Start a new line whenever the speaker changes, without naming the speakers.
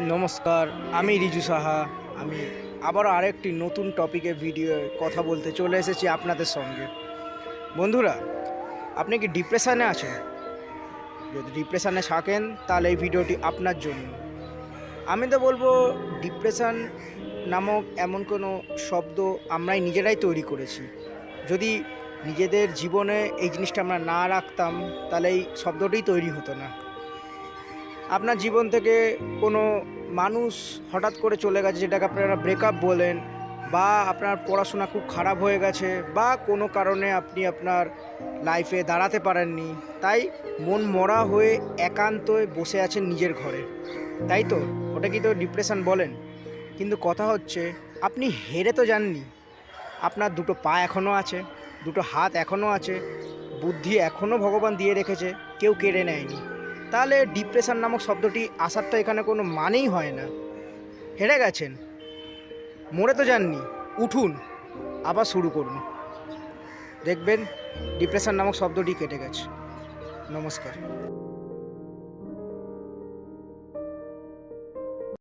নমস্কার, আমি রিজু সাহা। আমি আবারও আরেকটি নতুন টপিকে ভিডিও কথা বলতে চলে এসেছি আপনাদের সঙ্গে। বন্ধুরা, আপনি কি ডিপ্রেশানে আছেন? যদি ডিপ্রেশানে থাকেন, তাহলে এই ভিডিওটি আপনার জন্য। আমি তো বলব ডিপ্রেশান নামক এমন কোনো শব্দ আমরাই নিজেরাই তৈরি করেছি। যদি নিজেদের জীবনে এই জিনিসটা আমরা না রাখতাম, তাহলে এই শব্দটিই তৈরি হতো না। আপনার জীবন থেকে কোনো মানুষ হঠাৎ করে চলে গেছে যেটাকে আপনারা ব্রেকআপ বলেন বা আপনার পড়াশোনা খুব খারাপ হয়ে গেছে বা কোনো কারণে আপনি আপনার লাইফে দাঁড়াতে পারেননি, তাই মন মরা হয়ে একান্তই বসে আছেন নিজের ঘরে। তাই তো? ওটা কি তো ডিপ্রেশন বলেন? কিন্তু কথা হচ্ছে, আপনি হেরে তো যাননি। আপনার দুটো পা এখনও আছে, দুটো হাত এখনও আছে, বুদ্ধি এখনও ভগবান দিয়ে রেখেছে, কেউ কেড়ে নেয়নি। তাহলে ডিপ্রেশন নামক শব্দটি আসার তো এখানে কোনো মানেই হয় না। হেরে গেছেন। মরে তো যাননি। উঠুন। আবার শুরু করুন। দেখবেন ডিপ্রেশন নামক শব্দটি কেটে গেছে। নমস্কার।